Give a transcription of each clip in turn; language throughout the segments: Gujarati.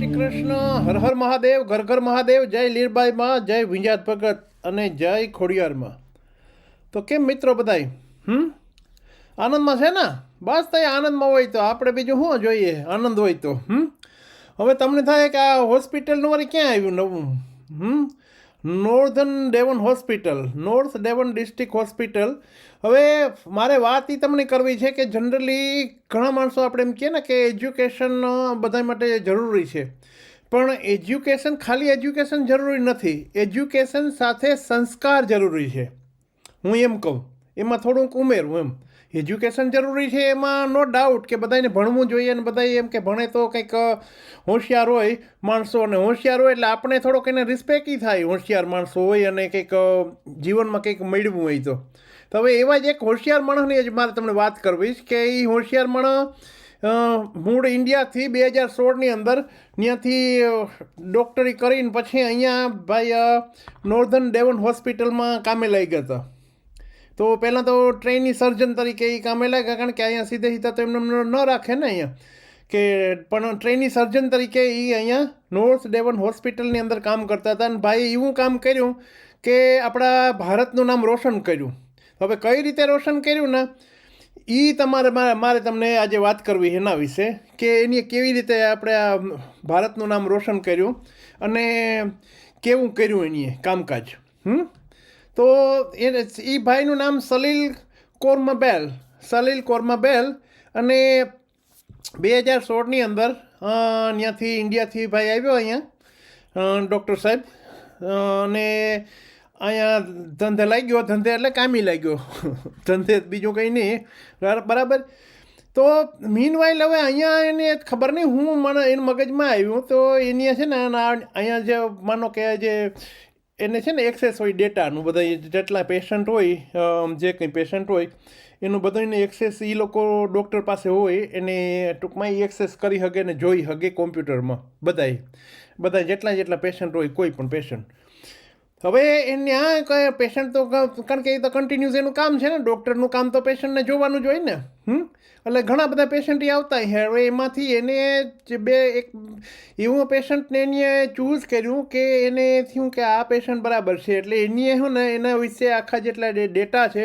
શ્રી કૃષ્ણ હર હર મહાદેવ, ઘર ઘર મહાદેવ, જય લીરબાઈમાં જય વિંજાત ભગત અને જય ખોડિયારમાં તો કેમ મિત્રો બધાય? હમ? આનંદમાં છે ને? બસ તો આનંદમાં હોય તો. આપણે બીજું શું જોઈએ? આનંદ હોય તો. હમ? હવે તમને થાય કે આ હોસ્પિટલનું વળી ક્યાં આવ્યું નવું? હમ? Northern Devon hospital North Devon district hospital હવે મારે વાત એ તમને કરવી છે કે જનરલી ઘણા માણસો આપણે એમ કહે ને કે એજ્યુકેશન બધા માટે જરૂરી છે. પણ એજ્યુકેશન ખાલી એજ્યુકેશન જરૂરી નથી. એજ્યુકેશન સાથે સંસ્કાર જરૂરી છે. હું એમ કહું. એમાં થોડુંક ઉમેરું એમ. એજ્યુકેશન જરૂરી છે, એમાં નો ડાઉટ કે બધાને ભણવું જોઈએ અને બધા એમ કે ભણે તો કંઈક હોશિયાર હોય માણસો અને હોશિયાર હોય એટલે આપણે થોડોક એને રિસ્પેક્ટ થાય, હોશિયાર માણસો હોય અને કંઈક જીવનમાં કંઈક મેળવું હોય તો. તો હવે એવા જ એક હોશિયાર માણસની જ મારે તમને વાત કરવી કે એ હોશિયાર માણસ મૂળ ઇન્ડિયાથી બે હજાર સોળની અંદર ત્યાંથી ડૉક્ટરી કરીને પછી અહીંયા ભાઈ નોર્ધન ડેવન હોસ્પિટલમાં કામે લઈ ગયા હતા. તો પહેલાં તો ટ્રેનની સર્જન તરીકે એ કામે લાગ્યા કારણ કે અહીંયા સીધે સીધા તો એમને ન રાખે ને અહીંયા. કે પણ ટ્રેનની સર્જન તરીકે એ અહીંયા નોર્થ ડેવન હોસ્પિટલની અંદર કામ કરતા હતા. અને ભાઈ એવું કામ કર્યું કે આપણા ભારતનું નામ રોશન કર્યું. હવે કઈ રીતે રોશન કર્યું ને? એ તમારે મારે તમને આજે વાત કરવી એના વિશે કે એની કેવી રીતે આપણે આ ભારતનું નામ રોશન કર્યું અને કેવું કર્યું એની કામકાજ, હમ? તો એ એ ભાઈનું નામ સલીલ કોર્મબેલ સલીલ કોર્મબેલ. અને બે હજાર સોળની અંદર અહીંયાથી ઇન્ડિયાથી ભાઈ આવ્યો અહીંયા ડૉક્ટર સાહેબ. અને અહીંયા ધંધે લાગ્યો ધંધે એટલે કામી લાગ્યો ધંધે બીજું કંઈ નહીં. બરાબર તો મીનવાઇલ હવે અહીંયા એને ખબર નહીં, હું મને એનું મગજમાં આવ્યું. તો એની છે ને અહીંયા જે માનો કે જે એને છે ને એક્સેસ હોય ડેટાનું બધા જેટલા પેશન્ટ હોય જે કંઈ પેશન્ટ હોય, એનું બધાને એક્સેસ એ લોકો ડૉક્ટર પાસે હોય, એને ટૂંકમાં એ એક્સેસ કરી શકે ને જોઈ શકે કોમ્પ્યુટરમાં બધાય. બધા જેટલા જેટલા પેશન્ટ હોય, કોઈ પણ પેશન્ટ હવે એને આ પેશન્ટ તો કારણ કે એ તો કન્ટિન્યુઅસ એનું કામ છે ને ડૉક્ટરનું કામ તો પેશન્ટને જોવાનું જ હોય ને, હમ? એટલે ઘણા બધા પેશન્ટ આવતા હોય હવે એમાંથી એને જે બે, એક એવું પેશન્ટને એને ચૂઝ કર્યું કે એને થયું કે આ પેશન્ટ બરાબર છે. એટલે એની શું ને, એના વિશે આખા જેટલા ડેટા છે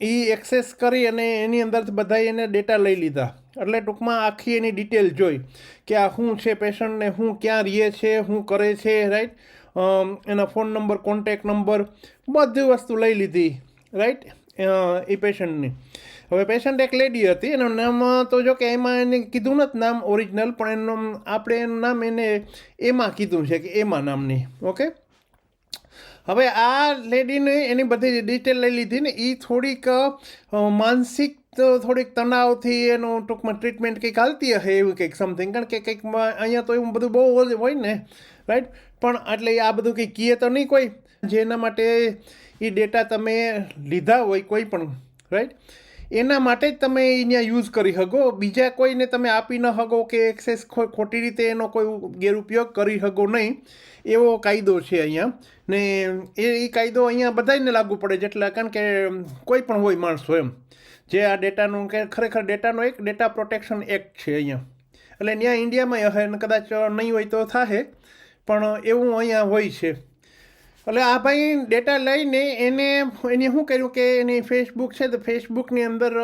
એ એક્સેસ કરી અને એની અંદર બધા એને ડેટા લઈ લીધા. એટલે ટૂંકમાં આખી એની ડિટેલ જોઈ કે આ શું છે પેશન્ટને શું ક્યાં રહે છે, શું કરે છે રાઈટ એના ફોન નંબર કોન્ટેક નંબર, બધી વસ્તુ લઈ લીધી રાઈટ એ પેશન્ટની. હવે પેશન્ટ એક લેડી હતી, એનું નામ તો જો કે એમાં એને કીધું નથી નામ ઓરિજિનલ પણ એનું આપણે એનું નામ એને એમાં કીધું છે કે એમાં નામની ઓકે હવે આ લેડીને એની બધી ડિટેલ લઈ લીધી ને એ થોડીક માનસિક તો થોડીક તણાવથી એનું ટૂંકમાં ટ્રીટમેન્ટ કંઈક હાલતી હશે એવું કંઈક સમથિંગ કારણ કે કંઈક અહીંયા તો એવું બધું બહુ હોય- ને રાઈટ પણ એટલે આ બધું કંઈ કીએ તો નહીં કોઈ. જેના માટે એ ડેટા તમે લીધા હોય કોઈ પણ રાઈટ એના માટે જ તમે અહીંયા યુઝ કરી શકો બીજા કોઈને તમે આપી ન શકો કે એક્સેસ ખોટી રીતે એનો કોઈ ગેરઉપયોગ કરી શકો નહીં. એવો કાયદો છે અહીંયા. ને એ કાયદો અહીંયા બધાને લાગુ પડે જેટલા, કારણ કે કોઈ પણ હોય માણસો એમ. જે આ ડેટાનું કે ખરેખર ડેટાનો એક ડેટા પ્રોટેક્શન એક્ટ છે અહીંયા. એટલે ત્યાં ઇન્ડિયામાં હશે કદાચ નહીં હોય તો થાશે પણ એવું અહીંયા હોય છે. એટલે આ ભાઈ ડેટા લઈને એને એને શું કર્યું કે એની ફેસબુક છે તો ફેસબુકની અંદર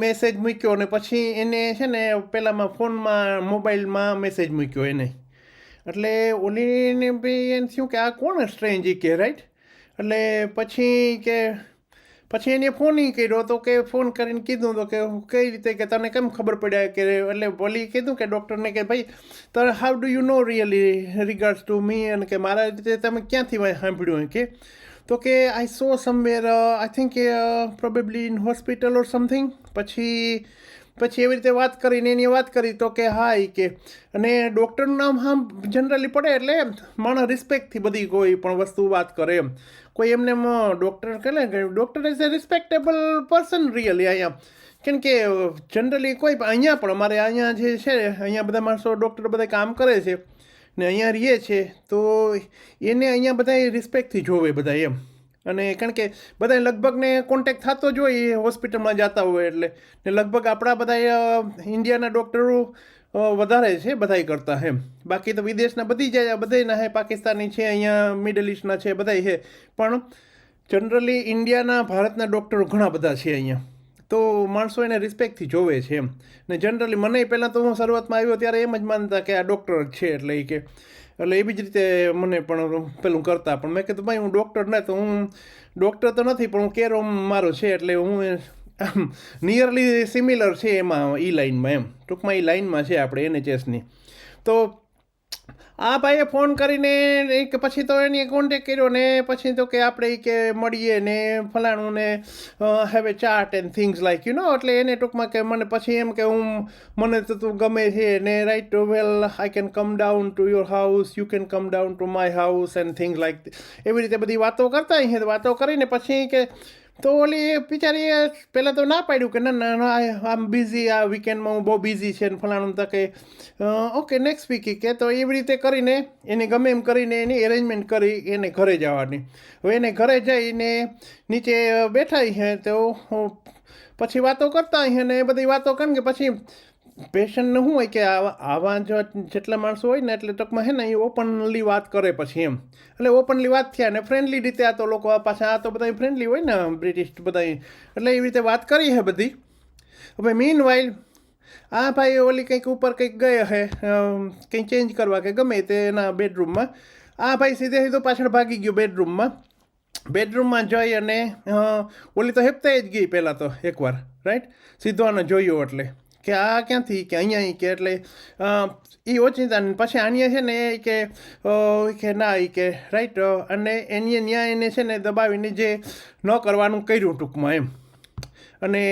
મેસેજ મૂક્યો અને પછી એને છે ને પહેલાંમાં ફોનમાં, મોબાઈલમાં મેસેજ મૂક્યો એને. એટલે ઓલીને ભાઈ એને થયું કે, આ કોણ સ્ટ્રેન્જી કે રાઈટ એટલે પછી કે પછી એને ફોન એ કર્યો તો કે ફોન કરીને કીધું તો કે કઈ રીતે કે તને કેમ ખબર પડ્યા કે એટલે બોલી કીધું કે ડૉક્ટરને કે ભાઈ તને how do you know really regards to me અને કે મારા રીતે તમે ક્યાંથી સાંભળ્યું કે? તો કે I saw somewhere I think probably in hospital or something પછી પછી એવી રીતે વાત કરીને એની વાત કરી તો કે હા એ કે. અને ડૉક્ટરનું નામ આમ જનરલી પડે એટલે માણસ રિસ્પેક્ટથી બધી કોઈ પણ વસ્તુ વાત કરે એમ. કોઈ એમને એમ ડૉક્ટર કહે કે doctor is a respectable person really અહીંયા. કેમ કે જનરલી કોઈ પણ, અહીંયા પણ અમારે અહીંયા જે છે, અહીંયા બધા માણસો ડૉક્ટર બધા કામ કરે છે ને અહીંયા રહીએ છે, તો એને અહીંયા બધા રિસ્પેક્ટથી જોવે બધા એમ. અને કારણ કે બધા લગભગને કોન્ટેક થતો જ હોય એ હોસ્પિટલમાં જતા હોય એટલે. ને લગભગ આપણા બધા ઇન્ડિયાના ડૉક્ટરો વધારે છે, બધાય કરતાં એમ. બાકી તો વિદેશના બધી જાય બધાયના હે, પાકિસ્તાની છે, અહીંયા મિડલ ઇસ્ટના છે, બધાય છે પણ જનરલી ઇન્ડિયાના ભારતના ડૉક્ટરો ઘણા બધા છે અહીંયા. તો માણસો એને રિસ્પેક્ટથી જોવે છે એમ. ને જનરલી મને પહેલાં તો હું શરૂઆતમાં આવ્યો ત્યારે એમ જ માનતા કે આ ડૉક્ટર છે એટલે એ કે, એટલે એવી જ રીતે મને પણ પેલું કરતા. પણ મેં કીધું, ભાઈ, હું ડૉક્ટર ના તો હું ડૉક્ટર તો નથી, પણ હું કેરોમ મારો છે, એટલે હું નિયરલી સિમિલર છે એમાં ઈ લાઇનમાં એમ. ટૂંકમાં એ લાઇનમાં છે આપણે એનએચએસની. તો આ ભાઈએ ફોન કરીને કે પછી તો એની કોન્ટેક કર્યો ને પછી તો કે આપણે કે મળીએ ને ફલાણું ને have a chart and things like you know એટલે એને ટૂંકમાં કે મને પછી એમ કે હું, મને તો તું ગમે છે ને right well I can come down to your house you can come down to my house and things like એવી રીતે બધી વાતો કરતા અહીં વાતો કરીને પછી કે તો ઓલી બિચારી પહેલાં તો ના પાડ્યું કે ના ના આમ બિઝી આ વીકેન્ડમાં હું બહુ બિઝી છે ને ફલાણું તકે ઓકે નેક્સ્ટ વીક કે. તો એવી રીતે કરીને એને ગમે એમ કરીને એની એરેન્જમેન્ટ કરી એને ઘરે જવાની. હવે એને ઘરે જઈને નીચે બેઠા છે તો પછી વાતો કરતા હોય ને બધી વાતો કરીને કે પછી પેશન્ટને શું હોય કે આવા આવા જો જેટલા માણસો હોય ને એટલે ટૂંકમાં હે ને એ ઓપનલી વાત કરે પછી એમ. એટલે ઓપનલી વાત થયા ને ફ્રેન્ડલી રીતે આ તો લોકો પાછા આ તો બધા ફ્રેન્ડલી હોય ને બ્રિટિશ બધા એટલે એવી રીતે વાત કરી છે બધી. હવે મીન વાઇલ આ ભાઈ ઓલી કંઈક ઉપર કંઈક ગયા હે કંઈક ચેન્જ કરવા કે ગમે તે એના બેડરૂમમાં આ ભાઈ સીધે સીધો પાછળ ભાગી ગયો બેડરૂમમાં બેડરૂમમાં જઈ અને ઓલી તો હેપતાઈ જ ગઈ પહેલાં તો એકવાર રાઈટ સીધો આને જોયો એટલે. કે આ ક્યાંથી કે અહીંયા ઈ કે એટલે એ ઓચિંતા પછી આણીએ છે ને કે કે ના એ કે રાઈટ અને એની ન્યાય એને છે ને દબાવીને જે ન કરવાનું કર્યું ટૂંકમાં એમ. અને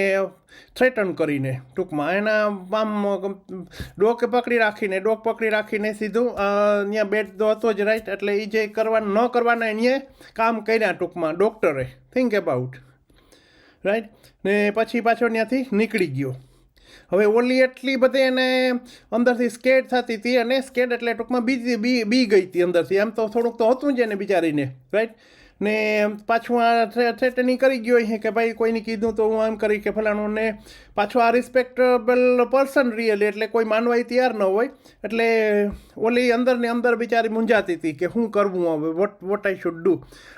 થ્રેટન કરીને ટૂંકમાં. એના આમ ડોક પકડી રાખીને, ડોક પકડી રાખીને સીધું ત્યાં બેડ તો હતો જ રાઈટ એટલે એ જે કરવા ન કરવાના એને કામ કર્યા ટૂંકમાં ડૉક્ટરે થિંક અબાઉટ રાઈટ ને પછી પાછો ત્યાંથી નીકળી ગયો. હવે ઓલી એટલી બધી એને અંદરથી સ્કેડ થતી હતી અને સ્કેડ એટલે ટૂંકમાં બીજી બી બી ગઈ હતી અંદરથી. એમ તો થોડુંક તો હતું જ એને બિચારીને રાઈટ ને પાછું આ થ્રેટનિંગ કરી ગયો છે કે ભાઈ કોઈને કીધું તો હું આમ કરી કે ફલાણું ને પાછું આ રિસ્પેક્ટેબલ પર્સન રિયલી એટલે કોઈ માનવાય તૈયાર ન હોય. એટલે ઓલી અંદરને અંદર બિચારી મૂંઝાતી હતી કે શું કરવું હવે what what I should do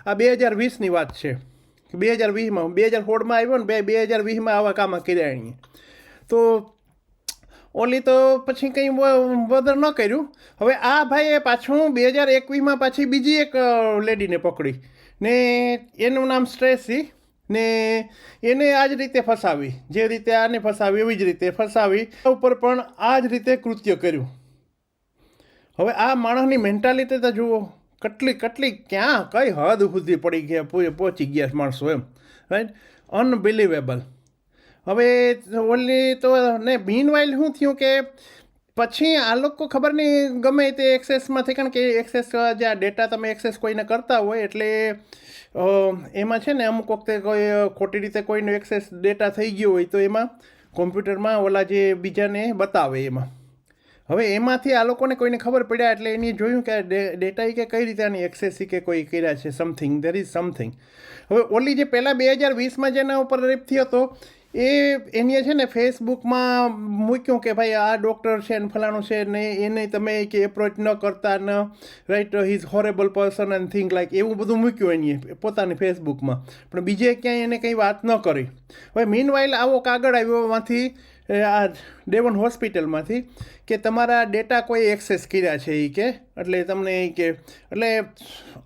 આ બે હજાર વીસની વાત છે. બે હજાર વીસમાં, બે હજાર સોળમાં આવ્યો ને બે બે હજાર વીસમાં આવા કામ કર્યા એણીએ તો ઓલી તો પછી કંઈ વદર ન કર્યું. હવે આ ભાઈએ પાછું બે હજાર એકવીસમાં પાછી બીજી એક લેડીને પકડી. ને એનું નામ સ્ટ્રેસી. ને એને આ જ રીતે ફસાવી. જે રીતે આને ફસાવી, એવી જ રીતે ફસાવી. ઉપર પણ આ જ રીતે કૃત્ય કર્યું. હવે આ માણસની મેન્ટાલિટી તો જુઓ. કેટલી કેટલી, ક્યાં, કઈ હદ સુધી પડી ગયા પહોંચી ગયા માણસો એમ. રાઈટ અનબિલિવેબલ હવે ઓનલી તો ને બીન વાઇલ શું થયું કે પછી આ લોકો ખબર નહીં ગમે તે એક્સેસમાંથી કારણ કે એક્સેસ જે આ ડેટા તમે એક્સેસ કોઈને કરતા હોય એટલે એમાં છે ને અમુક વખતે કોઈ ખોટી રીતે કોઈનો એક્સેસ ડેટા થઈ ગયો હોય તો એમાં કોમ્પ્યુટરમાં ઓલા જે બીજાને બતાવે એમાં. હવે એમાંથી આ લોકોને કોઈને ખબર પડ્યા એટલે એની જોયું કે ડેટા કે કઈ રીતે આની એક્સેસી કે કોઈ કર્યા છે સમથિંગ દેર ઇઝ સમથિંગ હવે ઓલી જે પહેલાં બે હજાર વીસમાં જેના ઉપર રેપ થયો હતો એ એની છે ને ફેસબુકમાં મૂક્યું કે ભાઈ આ ડૉક્ટર છે ને ફલાણું છે ને એને તમે કે એપ્રોચ ન કરતા ન right his horrible person and think like એવું બધું મૂક્યું એની પોતાની ફેસબુકમાં. પણ બીજે ક્યાંય એને કંઈ વાત ન કરી. હવે મીન વાઇલ આવો કાગળ આવ્યો એમાંથી આ ડેવન હોસ્પિટલમાંથી કે તમારા ડેટા કોઈ એક્સેસ કર્યા છે એ કે? એટલે તમને એ કે, એટલે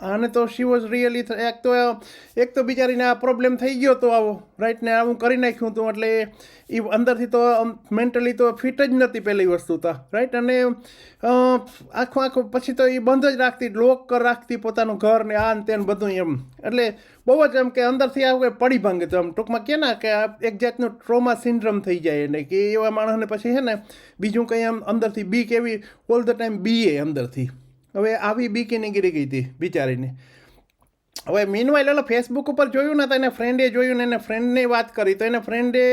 આને તો શી વોઝ રિયલી એક તો એક તો બિચારીને આ પ્રોબ્લેમ થઈ ગયો તો આવો રાઈટ ને આવું કરી નાખ્યું હતું એટલે એ અંદરથી તો મેન્ટલી તો ફિટ જ નથી પહેલી વસ્તુ તો રાઈટ અને આખું આખું પછી તો એ બંધ જ રાખતી લોક રાખતી પોતાનું ઘર ને આ ને તે બધું એમ. એટલે બહુ જ એમ કે અંદરથી આવું પડી ભાંગે તો આમ ટૂંકમાં કે ના, કે એક જાતનું ટ્રોમા સિન્ડ્રમ થઈ જાય ને કે એવા માણસને પછી છે ને બીજું કંઈ આમ અંદરથી બીક એવી ઓલ ધ ટાઈમ બીએ અંદરથી. હવે આવી બીક એને ગીરી ગઈ હતી બિચારીને. હવે મીનવાઇલ એટલે ફેસબુક ઉપર જોયું ને તો એને ફ્રેન્ડે જોયું ને એને ફ્રેન્ડને વાત કરી. તો એને ફ્રેન્ડે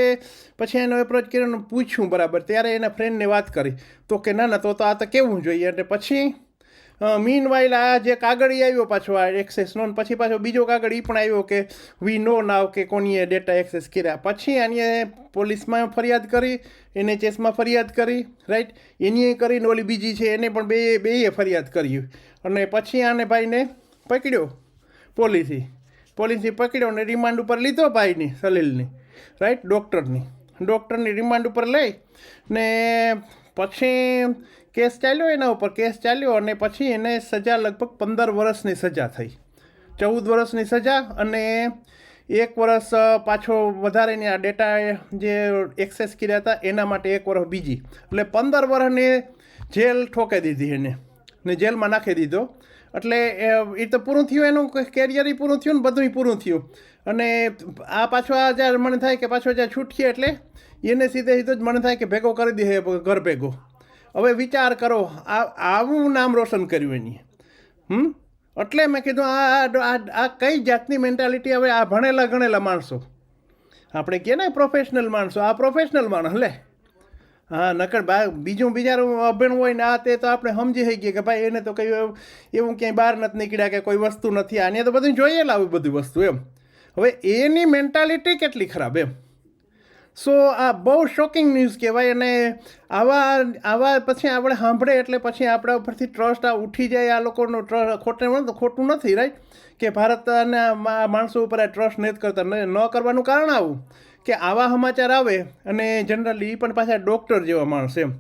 પછી એનો એપ્રોચ કર્યો પૂછ્યું બરાબર. ત્યારે એને ફ્રેન્ડને વાત કરી. તો કે, ના ના તો આ તો કેવું જોઈએ? એટલે પછી મીન વાઇલ આ જે કાગળી આવ્યો પાછો આ એક્સેસનો ને પછી પાછો બીજો કાગળ એ પણ આવ્યો કે વી નો નાવ કે કોનીએ ડેટા એક્સેસ કર્યા. પછી આને પોલીસમાં ફરિયાદ કરી, એનએચએસમાં ફરિયાદ કરી રાઈટ એની કરીને ઓલી બીજી છે, એને પણ બે બેએ ફરિયાદ કરી. અને પછી આને ભાઈને પકડ્યો પોલીસી. પોલીસી પકડ્યો ને રિમાન્ડ ઉપર લીધો ભાઈની, સલીલની રાઈટ ડૉક્ટરની ડૉક્ટરની રિમાન્ડ ઉપર લઈ ને પછી કેસ ચાલ્યો એના ઉપર કેસ ચાલ્યો અને પછી એને સજા લગભગ પંદર વર્ષની સજા થઈ. ચૌદ વર્ષની સજા અને એક વર્ષ પાછો વધારેની આ ડેટા જે એક્સેસ કર્યા હતા, એના માટે એક વર્ષ બીજી. એટલે પંદર વર્ષની જેલ ઠોકાઈ દીધી એને. ને જેલમાં નાખી દીધો. એટલે એ તો પૂરું થયું એનું કેરિયર પૂરું થયું ને બધું પૂરું થયું. અને આ પાછો આ જ્યારે મને થાય કે પાછો જ્યાં છૂટકીએ એટલે, એને સીધે સીધો જ મને થાય કે ભેગો કરી દે ઘર ભેગો. હવે વિચાર કરો, આ આવું નામ રોશન કર્યું એની. હમ? એટલે મેં કીધું, આ, આ- કઈ જાતની મેન્ટાલિટી હવે આ ભણેલા ગણેલા માણસો? આપણે કહીએ ને પ્રોફેશનલ માણસો, આ પ્રોફેશનલ માણસ, લે. હા, નકર બા, બીજું બિચારું અભણ હોય ને આ તે તો આપણે સમજી થઈ ગયા કે ભાઈ એને તો કંઈ એવું ક્યાંય બહાર નથી નીકળ્યા કે કોઈ વસ્તુ નથી, આને તો બધું જોઈએ લાવું બધી વસ્તુ એમ. હવે એની મેન્ટાલિટી કેટલી ખરાબ એમ. સો આ બહુ શોકિંગ ન્યૂઝ કહેવાય અને આવા આવા પછી આપણે સાંભળે એટલે પછી આપણા ઉપરથી ટ્રસ્ટ આ ઉઠી જાય, આ લોકોનો ટ્રસ્ટ ખોટે ખોટું નથી રાઈટ કે ભારતના માણસો ઉપર આ ટ્રસ્ટ નથી કરતા, ન કરવાનું કારણ આવું, કે આવા સમાચાર આવે અને જનરલી એ પણ પાછા ડૉક્ટર જેવા માણસ એમ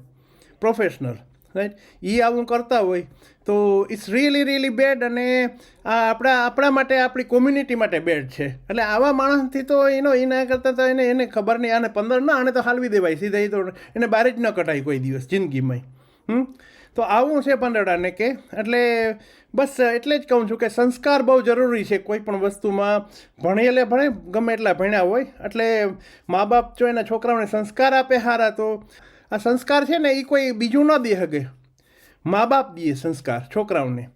પ્રોફેશનલ રાઈટ એ આવું કરતા હોય. તો ઇટ્સ રિયલી રિયલી બેડ અને આ આપણા આપણા માટે, આપણી કોમ્યુનિટી માટે બેડ છે. એટલે આવા માણસથી તો એનો એના કરતાં તો એને એને ખબર નહીં. આને પંદર ના, આને તો હાલવી દેવાય. સીધા એ તો એને બહાર જ ન કટાય કોઈ દિવસ જિંદગીમાં. હમ? તો આવું છે પંદરડાને કે, એટલે બસ એટલે જ કહું છું કે સંસ્કાર બહુ જરૂરી છે કોઈ પણ વસ્તુમાં. ભણેલે ભણે, ગમે એટલા ભણ્યા હોય. એટલે મા બાપ જો એના છોકરાઓને સંસ્કાર આપે હારા તો આ સંસ્કાર છે ને એ કોઈ બીજું ન દે શકે. મા બાપ દે સંસ્કાર છોકરાઓને.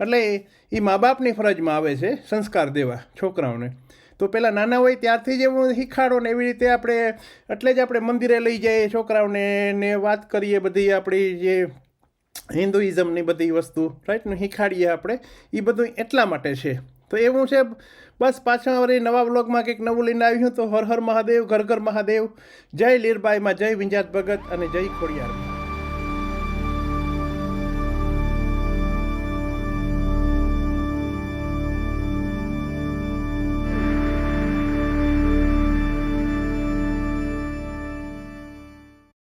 એટલે એ મા બાપની ફરજમાં આવે છે સંસ્કાર દેવા છોકરાઓને. તો પહેલાં નાના હોય ત્યારથી જ હું શીખાડો ને એવી રીતે આપણે એટલે જ આપણે મંદિરે લઈ જઈએ છોકરાઓને ને વાત કરીએ બધી આપણી જે હિન્દુઇઝમની બધી વસ્તુ, રાઈટ? ને શીખાડીએ આપણે. એ બધું એટલા માટે છે. તો એવું છે, બસ પાછા વળી નવા બ્લોગમાં કંઈક નવું લઈને આવ્યું તો હર હર મહાદેવ, ઘર ઘર મહાદેવ. જય લીરબાઈમાં, જય વિંજાત ભગત અને જય ખોડિયાર.